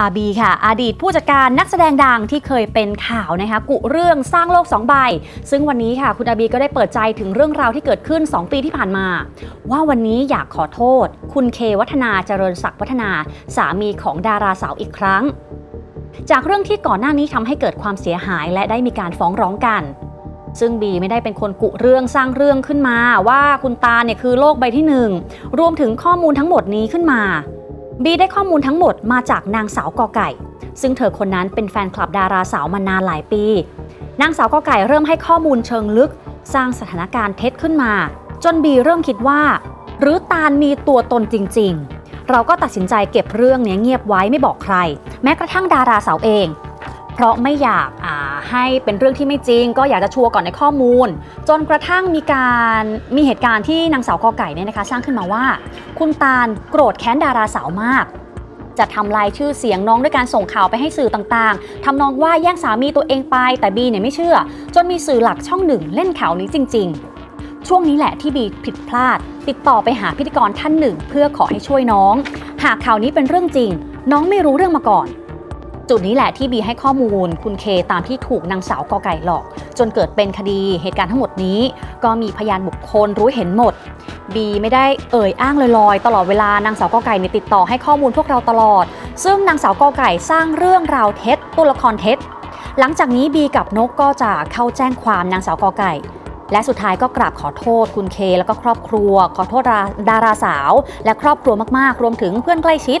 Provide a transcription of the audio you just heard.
อาบีค่ะ อดีตผู้จัดการนักแสดงดังที่เคยเป็นข่าวนะคะกุเรื่องสร้างโลกสองใบ ซึ่งวันนี้ค่ะ คุณอาบีก็ได้เปิดใจถึงเรื่องราวที่เกิดขึ้น 2 ปีที่ผ่านมา ว่าวันนี้อยากขอโทษ คุณเควัฒนาเจริญศักดิ์วัฒนา สามีของดาราสาวอีกครั้ง จากเรื่องที่ก่อนหน้านี้ทำให้เกิดความเสียหายและได้มีการฟ้องร้องกัน ซึ่งบีไม่ได้เป็นคนกุเรื่องสร้างเรื่องขึ้นมา ว่าคุณตาเนี่ยคือโลกใบที่หนึ่งรวมถึงข้อมูลทั้งหมดนี้ขึ้นมา บีได้ข้อมูลทั้งหมดมาจากนางสาวกอไก่ ซึ่งเธอคนนั้นเป็นแฟนคลับดาราสาวมานานหลายปี นางสาวกอไก่เริ่มให้ข้อมูลเชิงลึก สร้างสถานการณ์เท็จขึ้นมา จนบีเริ่มคิดว่า หรือตาลมีตัวตนจริง ๆ เราก็ตัดสินใจเก็บเรื่องนี้เงียบไว้ไม่บอกใคร แม้กระทั่งดาราสาวเอง เพราะไม่อยากให้เป็นเรื่องที่ไม่จริง ก็อยากจะชัวร์ก่อนในข้อมูล จนกระทั่งมีการมีเหตุการณ์ที่นางสาวกอไก่เนี่ยนะคะ สร้างขึ้นมาว่า คุณตาลโกรธแค้นดาราสาวมากจะทำลายชื่อเสียงน้องด้วยการส่งข่าวไปให้สื่อต่างๆ ทำนองว่าแย่งสามีตัวเองไป แต่บีเนี่ยไม่เชื่อ จนมีสื่อหลักช่องหนึ่งเล่นข่าวนี้จริง ๆ ช่วงนี้แหละที่บีผิดพลาด ติดต่อไปหาพิธีกรท่านหนึ่ง เพื่อขอให้ช่วยน้อง หากข่าวนี้เป็นเรื่องจริง น้องไม่รู้เรื่องมาก่อน จุดนี้แหละที่บีให้ข้อมูลคุณเคตามที่ถูกนางสาวกอไก่หลอก จนเกิดเป็นคดีเหตุการณ์ทั้งหมดนี้ ก็มีพยานบุคคลรู้เห็นหมด บีไม่ได้เอ่ยอ้างลอยๆ ตลอดเวลานางสาวกอไก่เนี่ยติดต่อให้ข้อมูลพวกเราตลอด ซึ่งนางสาวกอไก่สร้างเรื่องราวเท็จตัวละครเท็จ หลังจากนี้บีกับนกก็จะเข้าแจ้งความนางสาวกอไก่และสุดท้ายก็กราบขอโทษคุณเค แล้วก็ครอบครัว ขอโทษดาดาราสาว และครอบครัวมากๆ รวมถึงเพื่อนใกล้ชิด